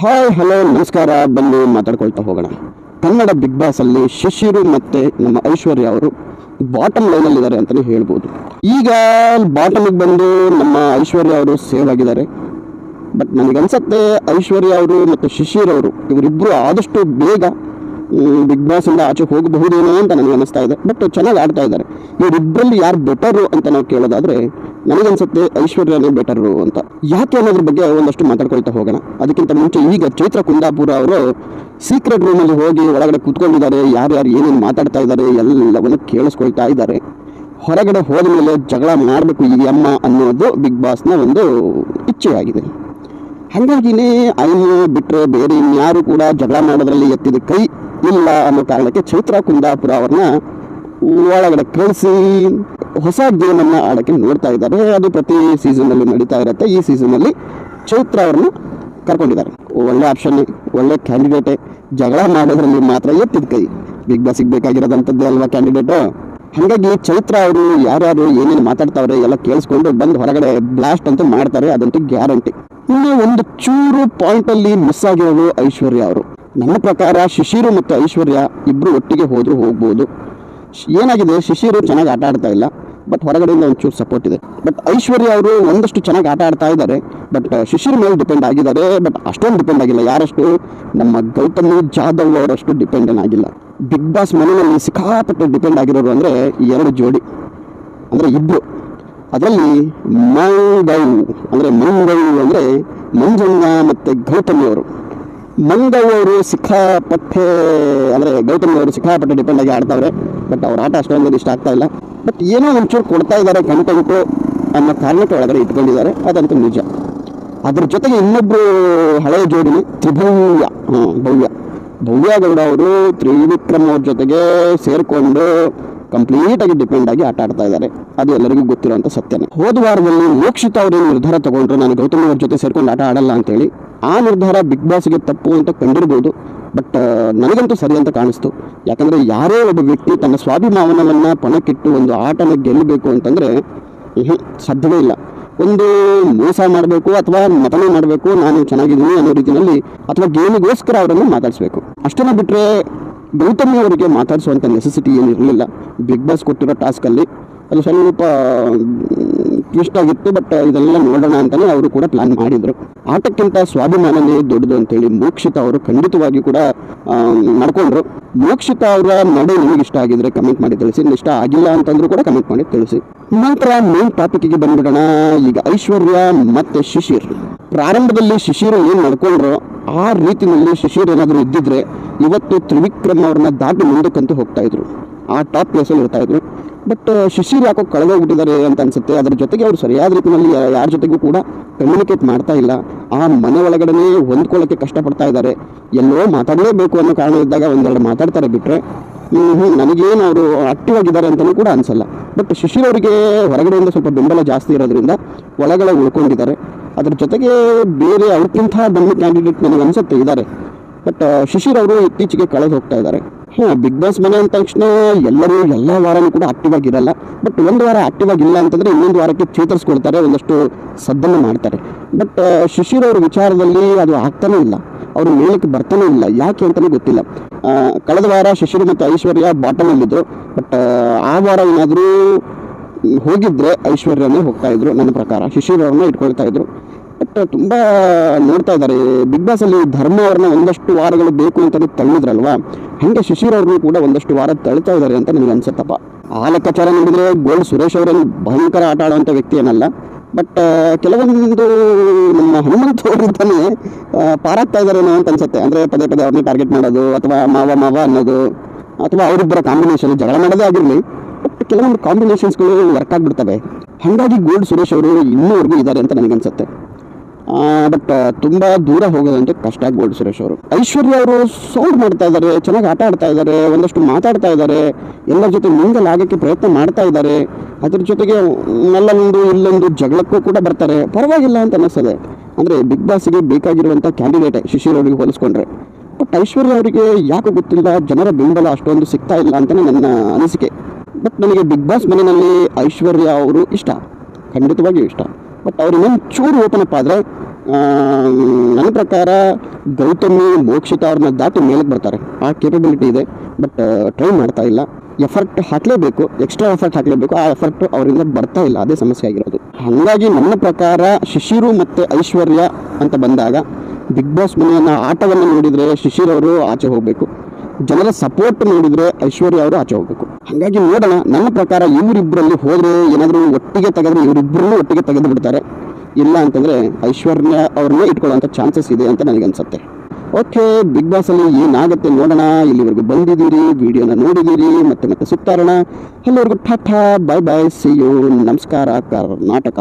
Hi, hello, ನಮಸ್ಕಾರ. ಬನ್ನಿ, ಮಾತಾಡ್ಕೊಳ್ತಾ ಹೋಗೋಣ. ಕನ್ನಡ ಬಿಗ್ ಬಾಸ್ ಅಲ್ಲಿ ಶಿಶಿರು ಮತ್ತೆ ನಮ್ಮ ಐಶ್ವರ್ಯ ಅವರು ಬಾಟಮ್ ಲೈನಲ್ಲಿ ಇದ್ದಾರೆ ಅಂತಲೇ ಹೇಳ್ಬೋದು. ಈಗ ಬಾಟಮಿಗೆ ಬಂದು ನಮ್ಮ ಐಶ್ವರ್ಯ ಅವರು ಸೇವ್ ಆಗಿದ್ದಾರೆ. ಬಟ್ ನನಗನ್ಸತ್ತೆ, ಐಶ್ವರ್ಯ ಅವರು ಮತ್ತು ಶಿಶಿರವರು ಇವರಿಬ್ಬರು ಆದಷ್ಟು ಬೇಗ ಬಿಗ್ ಬಾಸ್ ಇಂದ ಆಚೆ ಹೋಗಬಹುದೇನೋ ಅಂತ ನನಗೆ ಅನಿಸ್ತಾ ಇದೆ. ಬಟ್ ಚೆನ್ನಾಗಿ ಆಡ್ತಾ ಇದ್ದಾರೆ. ಇವರಿಬ್ಬರಲ್ಲಿ ಯಾರು ಬೆಟರು ಅಂತ ನಾವು ಕೇಳೋದಾದ್ರೆ ನನಗನ್ಸುತ್ತೆ ಐಶ್ವರ್ಯನೇ ಬೆಟರು ಅಂತ. ಯಾಕೆ ಅನ್ನೋದ್ರ ಬಗ್ಗೆ ಒಂದಷ್ಟು ಮಾತಾಡ್ಕೊಳ್ತಾ ಹೋಗೋಣ. ಅದಕ್ಕಿಂತ ಮುಂಚೆ ಈಗ ಚೈತ್ರ ಕುಂದಾಪುರ ಅವರು ಸೀಕ್ರೆಟ್ ರೂಮಲ್ಲಿ ಹೋಗಿ ಒಳಗಡೆ ಕೂತ್ಕೊಂಡಿದ್ದಾರೆ. ಯಾರ್ಯಾರು ಏನೇನು ಮಾತಾಡ್ತಾ ಇದ್ದಾರೆ ಎಲ್ಲವನ್ನು ಕೇಳಿಸ್ಕೊಳ್ತಾ ಇದ್ದಾರೆ. ಹೊರಗಡೆ ಹೋದ ಮೇಲೆ ಜಗಳ ಮಾಡಬೇಕು ಈ ಅಮ್ಮ ಅನ್ನೋದು ಬಿಗ್ ಬಾಸ್ನ ಒಂದು ಇಚ್ಛೆಯಾಗಿದೆ ಹಾಗಾಗಿನೇ ಅಯ್ಯೋ ಬಿಟ್ಟರೆ ಬೇರೆ ಇನ್ಯಾರು ಕೂಡ ಜಗಳ ಮಾಡೋದ್ರಲ್ಲಿ ಎತ್ತಿದ ಕೈ ಇಲ್ಲ ಅನ್ನೋ ಕಾರಣಕ್ಕೆ ಚೈತ್ರ ಕುಂದಾಪುರ ಅವ್ರನ್ನ ಒಳಗಡೆ ಕಳಿಸಿ ಹೊಸ ಗೇಮನ್ನು ಆಡೋಕ್ಕೆ ನೋಡ್ತಾ ಇದ್ದಾರೆ. ಅದು ಪ್ರತಿ ಸೀಸನಲ್ಲಿ ನಡೀತಾ ಇರುತ್ತೆ. ಈ ಸೀಸನಲ್ಲಿ ಚೈತ್ರ ಅವ್ರನ್ನ ಕರ್ಕೊಂಡಿದ್ದಾರೆ. ಒಳ್ಳೆ ಆಪ್ಷನ್ ಒಳ್ಳೆ ಕ್ಯಾಂಡಿಡೇಟೇ ಜಗಳ ಮಾಡೋದ್ರಲ್ಲಿ ಮಾತ್ರ ಎತ್ತಿದ ಕೈ. ಬಿಗ್ ಬಾಸ್ ಬೇಕಾಗಿರೋದಂಥದ್ದೇ ಅಲ್ವಾ ಕ್ಯಾಂಡಿಡೇಟು ಹಾಗಾಗಿ ಚೈತ್ರ ಅವರು ಯಾರ್ಯಾರು ಏನೇನು ಮಾತಾಡ್ತಾವ್ರೆ ಎಲ್ಲ ಕೇಳಿಸ್ಕೊಂಡು ಬಂದು ಹೊರಗಡೆ ಬ್ಲಾಸ್ಟ್ ಅಂತೂ ಮಾಡ್ತಾರೆ. ಅದಂತೂ ಗ್ಯಾರಂಟಿ ಇನ್ನು ಒಂದು ಚೂರು ಪಾಯಿಂಟಲ್ಲಿ ಮಿಸ್ ಆಗಿರೋದು ಐಶ್ವರ್ಯ ಅವರು. ನನ್ನ ಪ್ರಕಾರ ಶಿಶಿರು ಮತ್ತು ಐಶ್ವರ್ಯ ಇಬ್ಬರು ಒಟ್ಟಿಗೆ ಹೋದರೂ ಹೋಗ್ಬೋದು. ಏನಾಗಿದೆ? ಶಿಶಿರು ಚೆನ್ನಾಗಿ ಆಟ ಆಡ್ತಾ ಇಲ್ಲ. ಬಟ್ ಹೊರಗಡೆಯಿಂದ ಒಂಚೂರು ಸಪೋರ್ಟ್ ಇದೆ. ಬಟ್ ಐಶ್ವರ್ಯ ಅವರು ಒಂದಷ್ಟು ಚೆನ್ನಾಗಿ ಆಟ ಆಡ್ತಾ ಇದ್ದಾರೆ. ಬಟ್ ಶಿಶಿರ್ ಮೇಲೆ ಡಿಪೆಂಡ್ ಆಗಿದ್ದಾರೆ. ಬಟ್ ಅಷ್ಟೊಂದು ಡಿಪೆಂಡ್ ಆಗಿಲ್ಲ. ಯಾರಷ್ಟು? ನಮ್ಮ ಗೌತಮ್ ಜಾಧವ್ ಅವರಷ್ಟು ಡಿಪೆಂಡ್ ಆಗಿಲ್ಲ. ಬಿಗ್ ಬಾಸ್ ಮನೆಯಲ್ಲಿ ಸಿಕ್ಕಾಪಟ್ಟೆ ಡಿಪೆಂಡ್ ಆಗಿರೋರು ಅಂದರೆ ಎರಡು ಜೋಡಿ. ಅಂದರೆ ಇಬ್ಬರು ಅದರಲ್ಲಿ ಮಂಗೌ ಅಂದರೆ ಮಂಗೌ ಅಂದರೆ ಮಂಜಣ್ಣ ಮತ್ತು ಗೌತಮಿ ಮಂಗೌ ಅವರು ಸಿಕ್ಕಾಪಟ್ಟೆ, ಅಂದರೆ ಗೌತಮ್ ಅವರು ಸಿಕ್ಕಾಪಟ್ಟೆ ಡಿಪೆಂಡ್ ಆಗಿ ಆಡ್ತಾವ್ರೆ. ಬಟ್ ಅವ್ರ ಆಟ ಅಷ್ಟೊಂದು ಇಷ್ಟ ಆಗ್ತಾ ಇಲ್ಲ. ಬಟ್ ಏನೋ ಒಂಚೂರು ಕೊಡ್ತಾ ಇದ್ದಾರೆ ಕಂಟೆಂಟು ಅನ್ನೋ ಕಾರಣಕ್ಕೆ ಒಳಗಡೆ ಇಟ್ಕೊಂಡಿದ್ದಾರೆ. ಅದಂತೂ ನಿಜ. ಅದ್ರ ಜೊತೆಗೆ ಇನ್ನೊಬ್ರು ಹಳೆಯ ಜೋಡಿನಿ ತ್ರಿಭುವ್ಯ. ಭವ್ಯ. ಭವ್ಯ ಗೌಡ ಅವರು ತ್ರಿವಿಕ್ರಮ್ ಅವ್ರ ಜೊತೆಗೆ ಸೇರಿಕೊಂಡು ಕಂಪ್ಲೀಟ್ ಆಗಿ ಡಿಪೆಂಡ್ ಆಗಿ ಆಟ ಆಡ್ತಾ ಇದ್ದಾರೆ. ಅದು ಎಲ್ಲರಿಗೂ ಗೊತ್ತಿರುವಂಥ ಸತ್ಯನೇ. ಹೋದ ವಾರದಲ್ಲಿ ಮೋಕ್ಷಿತ ಅವರು ನಿರ್ಧಾರ ತಗೊಂಡ್ರು? ನಾನು ಗೌತಮ್ ಅವ್ರ ಜೊತೆ ಸೇರ್ಕೊಂಡು ಆಟ ಆಡಲ್ಲ ಅಂತೇಳಿ ಆ ನಿರ್ಧಾರ ಬಿಗ್ ಬಾಸ್ಗೆ ತಪ್ಪು ಅಂತ ಕಂಡಿರ್ಬೋದು. ಬಟ್ ನನಗಂತೂ ಸರಿ ಅಂತ ಕಾಣಿಸ್ತು. ಯಾಕಂದರೆ ಯಾರೇ ಒಬ್ಬ ವ್ಯಕ್ತಿ ತನ್ನ ಸ್ವಾಭಿಮಾನವನ್ನು ಪಣಕ್ಕಿಟ್ಟು ಒಂದು ಆಟನ ಗೆಲ್ಲಬೇಕು ಅಂತಂದರೆ ಸಾಧ್ಯವೇ ಇಲ್ಲ. ಒಂದು ಮೋಸ ಮಾಡಬೇಕು ಅಥವಾ ಮತನೆ ಮಾಡಬೇಕು, ನಾನು ಚೆನ್ನಾಗಿದ್ದೀನಿ ಅನ್ನೋ ರೀತಿಯಲ್ಲಿ ಅಥವಾ ಗೇಮಿಗೋಸ್ಕರ ಅವರನ್ನು ಮಾತಾಡಿಸ್ಬೇಕು. ಅಷ್ಟನ್ನು ಬಿಟ್ಟರೆ ಗೌತಮಿ ಅವರಿಗೆ ಮಾತಾಡಿಸುವಂಥ ನೆಸೆಸಿಟಿ ಏನು ಇರಲಿಲ್ಲ ಬಿಗ್ ಬಾಸ್ ಕೊಟ್ಟಿರೋ ಟಾಸ್ಕಲ್ಲಿ ಅದು ಸ್ವಲ್ಪ ಇಷ್ಟಾಗಿತ್ತು ಬಟ್ ಇದೆಲ್ಲ ನೋಡೋಣ ಅಂತಲೇ ಅವರು ಕೂಡ ಪ್ಲಾನ್ ಮಾಡಿದರು. ಆಟಕ್ಕಿಂತ ಸ್ವಾಭಿಮಾನನೇ ದೊಡ್ಡದು ಅಂತೇಳಿ ಮೋಕ್ಷಿತ ಅವರು ಖಂಡಿತವಾಗಿ ಕೂಡ ನಡ್ಕೊಂಡ್ರು. ಮೋಕ್ಷಿತ ಅವರ ನಡೆ ನಿಮಗೆ ಇಷ್ಟ ಆಗಿದ್ರೆ ಕಮೆಂಟ್ ಮಾಡಿ ತಿಳಿಸಿ. ಇಷ್ಟ ಆಗಿಲ್ಲ ಅಂತಂದ್ರೂ ಕೂಡ ಕಮೆಂಟ್ ಮಾಡಿ ತಿಳಿಸಿ. ನಂತರ ಮೇನ್ ಟಾಪಿಕ್ಗೆ ಬಂದ್ಬಿಡೋಣ. ಈಗ ಐಶ್ವರ್ಯ ಮತ್ತೆ ಶಿಶಿರ್. ಪ್ರಾರಂಭದಲ್ಲಿ ಶಿಶಿರ್ ಏನು ನಡ್ಕೊಂಡ್ರೋ? ಆ ರೀತಿಯಲ್ಲಿ ಶಿಶಿರ್ ಏನಾದರೂ ಇದ್ದಿದ್ರೆ ಇವತ್ತು ತ್ರಿವಿಕ್ರಮ್ ಅವ್ರನ್ನ ದಾಟಿ ಮುಂದಕ್ಕಂತೂ ಹೋಗ್ತಾ ಇದ್ರು. ಆ ಟಾಪ್ ಪ್ಲೇಸಲ್ಲಿ ಇರ್ತಾ ಇದ್ರು. ಬಟ್ ಶಿಶಿರ್ ಯಾಕೋ ಕಳೆದೋಗ್ಬಿಟ್ಟಿದ್ದಾರೆ ಅಂತ ಅನ್ಸುತ್ತೆ. ಅದ್ರ ಜೊತೆಗೆ ಅವರು ಸರಿಯಾದ ರೀತಿಯಲ್ಲಿ ಯಾರ ಜೊತೆಗೂ ಕೂಡ ಕಮ್ಯುನಿಕೇಟ್ ಮಾಡ್ತಾ ಇಲ್ಲ. ಆ ಮನೆ ಒಳಗಡೆ ಹೊಂದ್ಕೊಳ್ಳೋಕ್ಕೆ ಕಷ್ಟಪಡ್ತಾ ಇದ್ದಾರೆ. ಎಲ್ಲೋ ಮಾತಾಡಲೇಬೇಕು ಅನ್ನೋ ಕಾರಣ ಇದ್ದಾಗ ಒಂದೆರಡು ಮಾತಾಡ್ತಾರೆ ಬಿಟ್ಟರೆ ನನಗೇನು ಅವರು ಆಕ್ಟಿವ್ ಆಗಿದ್ದಾರೆ ಅಂತಲೂ ಕೂಡ ಅನಿಸಲ್ಲ. ಬಟ್ ಶಿಶಿರ್ ಅವರಿಗೆ ಹೊರಗಡೆಯಿಂದ ಸ್ವಲ್ಪ ಬೆಂಬಲ ಜಾಸ್ತಿ ಇರೋದ್ರಿಂದ ಒಳಗಡೆ ಉಳ್ಕೊಂಡಿದ್ದಾರೆ. ಅದ್ರ ಜೊತೆಗೆ ಬೇರೆ ಅವ್ರಿಗಿಂತ ಬಂದ ಕ್ಯಾಂಡಿಡೇಟ್ ನನಗೆ ಅನ್ಸುತ್ತೆ ಇದ್ದಾರೆ ಬಟ್ ಶಿಶಿರ್ ಅವರು ಇತ್ತೀಚೆಗೆ ಕಳೆದು ಹೋಗ್ತಾ ಇದ್ದಾರೆ. ಹಾಂ ಬಿಗ್ ಬಾಸ್ ಮನೆ ಅಂದ ತಕ್ಷಣ ಎಲ್ಲರೂ ಎಲ್ಲ ವಾರನೂ ಕೂಡ ಆಕ್ಟಿವ್ ಆಗಿರಲ್ಲ. ಬಟ್ ಒಂದು ವಾರ ಆಕ್ಟಿವ್ ಆಗಿಲ್ಲ ಅಂತಂದರೆ ಇನ್ನೊಂದು ವಾರಕ್ಕೆ ಚೇತರಿಸ್ಕೊಳ್ತಾರೆ, ಒಂದಷ್ಟು ಸದ್ದನ್ನು ಮಾಡ್ತಾರೆ. ಬಟ್ ಶಿಶಿರ್ ಅವ್ರ ವಿಚಾರದಲ್ಲಿ ಅದು ಆಗ್ತಾನೇ ಇಲ್ಲ. ಅವರು ಮೇಲಕ್ಕೆ ಬರ್ತಾನೆ ಇಲ್ಲ. ಯಾಕೆ ಅಂತಲೇ ಗೊತ್ತಿಲ್ಲ. ಕಳೆದ ವಾರ ಶಿಶಿರ್ ಮತ್ತು ಐಶ್ವರ್ಯ ಬಾಟಮಲ್ಲಿದ್ದರು ಬಟ್ ಆ ವಾರ ಏನಾದರೂ ಹೋಗಿದ್ರೆ ಐಶ್ವರ್ಯನೇ ಹೋಗ್ತಾ ಇದ್ರು, ನನ್ನ ಪ್ರಕಾರ. ಶಿಶಿರ್ ಅವ್ರನ್ನ ಇಟ್ಕೊಳ್ತಾ ಇದ್ರು. ತುಂಬ ನೋಡ್ತಾ ಇದ್ದಾರೆ. ಬಿಗ್ ಬಾಸ್ ಅಲ್ಲಿ ಧರ್ಮ ಅವ್ರನ್ನ ಒಂದಷ್ಟು ವಾರಗಳು ಬೇಕು ಅಂತ ತಳ್ಳಿದ್ರಲ್ವಾ? ಹಾಗೆ ಶಿಶಿರ್ ಅವ್ರನ್ನೂ ಕೂಡ ಒಂದಷ್ಟು ವಾರ ತಳ್ತಾ ಇದ್ದಾರೆ ಅಂತ ನನಗೆ ಅನ್ಸುತ್ತಪ್ಪ? ಆ ಲೆಕ್ಕಾಚಾರ ನೋಡಿದ್ರೆ ಗೋಲ್ಡ್ ಸುರೇಶ್ ಅವರಲ್ಲಿ ಭಯಂಕರ ಆಟ ಆಡುವಂಥ ವ್ಯಕ್ತಿ ಏನಲ್ಲ. ಬಟ್ ಕೆಲವೊಂದು ನಮ್ಮ ಹನುಮಂತ ಅವರಿಂದನೇ ಪಾರಾಗ್ತಾ ಇದ್ದಾರೇನೋ ಅಂತ ಅನ್ಸುತ್ತೆ. ಅಂದರೆ ಪದೇ ಪದೇ ಅವ್ರನ್ನ ಟಾರ್ಗೆಟ್ ಮಾಡೋದು ಅಥವಾ ಮಾವ ಮಾವ ಅನ್ನೋದು ಅಥವಾ ಅವರಿಬ್ಬರ ಕಾಂಬಿನೇಷನ್ ಜಗಳ ಮಾಡೋದೇ ಆಗಿರಲಿ ಬಟ್ ಕೆಲವೊಂದು ಕಾಂಬಿನೇಷನ್ಸ್ಗಳು ವರ್ಕ್ ಆಗಿಬಿಡ್ತವೆ. ಹಾಗಾಗಿ ಗೋಲ್ಡ್ ಸುರೇಶ್ ಅವರು ಇನ್ನೂವರೆಗೂ ಇದ್ದಾರೆ ಅಂತ ನನಗನ್ಸುತ್ತೆ ಬಟ್ ತುಂಬ ದೂರ ಹೋಗೋದಂತೂ ಕಷ್ಟ ಗೋಲ್ಡ್ ಸುರೇಶ್ ಅವರು. ಐಶ್ವರ್ಯ ಅವರು ಸೌಂಡ್ ಮಾಡ್ತಾ ಇದ್ದಾರೆ, ಚೆನ್ನಾಗಿ ಆಟ ಆಡ್ತಾ ಇದ್ದಾರೆ, ಒಂದಷ್ಟು ಮಾತಾಡ್ತಾ ಇದ್ದಾರೆ, ಎಲ್ಲರ ಜೊತೆ ಮಿಂಗಲ್ ಆಗೋಕ್ಕೆ ಪ್ರಯತ್ನ ಮಾಡ್ತಾ ಇದ್ದಾರೆ. ಅದ್ರ ಜೊತೆಗೆ ಅಲ್ಲೊಂದು ಇಲ್ಲೊಂದು ಜಗಳಕ್ಕೂ ಕೂಡ ಬರ್ತಾರೆ. ಪರವಾಗಿಲ್ಲ ಅಂತ ಅನ್ನಿಸ್ತದೆ. ಅಂದರೆ ಬಿಗ್ ಬಾಸ್ಗೆ ಬೇಕಾಗಿರುವಂಥ ಕ್ಯಾಂಡಿಡೇಟೇ ಶಿಶಿರ್ ಅವರಿಗೆ ಹೋಲಿಸ್ಕೊಂಡ್ರೆ. ಬಟ್ ಐಶ್ವರ್ಯ ಅವರಿಗೆ ಯಾಕೆ ಗೊತ್ತಿಲ್ಲ, ಜನರ ಬೆಂಬಲ ಅಷ್ಟೊಂದು ಸಿಗ್ತಾ ಇಲ್ಲ ಅಂತಲೇ ನನ್ನ ಅನಿಸಿಕೆ. ಬಟ್ ನನಗೆ ಬಿಗ್ ಬಾಸ್ ಮನೆಯಲ್ಲಿ ಐಶ್ವರ್ಯ ಅವರು ಇಷ್ಟ. ಖಂಡಿತವಾಗಿಯೂ ಇಷ್ಟ. ಬಟ್ ಅವ್ರು ಇನ್ನೊಂದು ಚೂರು ಓಪನ್ ಅಪ್ ಆದರೆ ನನ್ನ ಪ್ರಕಾರ ಗೌತಮಿ, ಮೋಕ್ಷಿತ ಅವ್ರನ್ನ ದಾಟಿ ಮೇಲಕ್ಕೆ ಬರ್ತಾರೆ. ಆ ಕೇಪಬಿಲಿಟಿ ಇದೆ, ಬಟ್ ಟ್ರೈ ಮಾಡ್ತಾ ಇಲ್ಲ. ಎಫರ್ಟ್ ಹಾಕಲೇಬೇಕು ಎಕ್ಸ್ಟ್ರಾ ಎಫರ್ಟ್ ಹಾಕಲೇಬೇಕು, ಆ ಎಫರ್ಟ್ ಅವರಿಂದ ಬರ್ತಾ ಇಲ್ಲ, ಅದೇ ಸಮಸ್ಯೆ ಆಗಿರೋದು. ಹಾಗಾಗಿ ನನ್ನ ಪ್ರಕಾರ ಶಿಶಿರು ಮತ್ತು ಐಶ್ವರ್ಯ ಅಂತ ಬಂದಾಗ, ಬಿಗ್ ಬಾಸ್ ಮನೆಯನ್ನ ಆಟವನ್ನು ನೋಡಿದರೆ ಶಿಶಿರ್ ಅವರು ಆಚೆ ಹೋಗಬೇಕು. ಜನರ ಸಪೋರ್ಟ್ ನೋಡಿದರೆ ಐಶ್ವರ್ಯ ಅವರು ಆಚೆ ಹೋಗಬೇಕು. ಹಾಗಾಗಿ ನೋಡೋಣ. ನನ್ನ ಪ್ರಕಾರ ಇವರಿಬ್ಬರಲ್ಲಿ ಹೋದರೆ ಏನಾದರೂ ಒಟ್ಟಿಗೆ ತೆಗೆದ್ರೆ ಇವರಿಬ್ಬರನ್ನು ಒಟ್ಟಿಗೆ ತೆಗೆದು ಬಿಡ್ತಾರೆ ಇಲ್ಲ ಅಂತಂದರೆ ಐಶ್ವರ್ಯ ಅವ್ರನ್ನೇ ಇಟ್ಕೊಳ್ಳೋಂಥ ಚಾನ್ಸಸ್ ಇದೆ ಅಂತ ನನಗನ್ಸುತ್ತೆ ಓಕೆ ಬಿಗ್ ಬಾಸಲ್ಲಿ ಏನಾಗುತ್ತೆ ನೋಡೋಣ. ಇಲ್ಲಿವರೆಗೂ ಬಂದಿದ್ದೀರಿ, ವಿಡಿಯೋನ ನೋಡಿದ್ದೀರಿ. ಮತ್ತೆ ಮತ್ತೆ ಸುತ್ತಾರೋಣ ಎಲ್ಲರಿಗೂ tata bye bye see you ನಮಸ್ಕಾರ, ಕರ್ನಾಟಕ.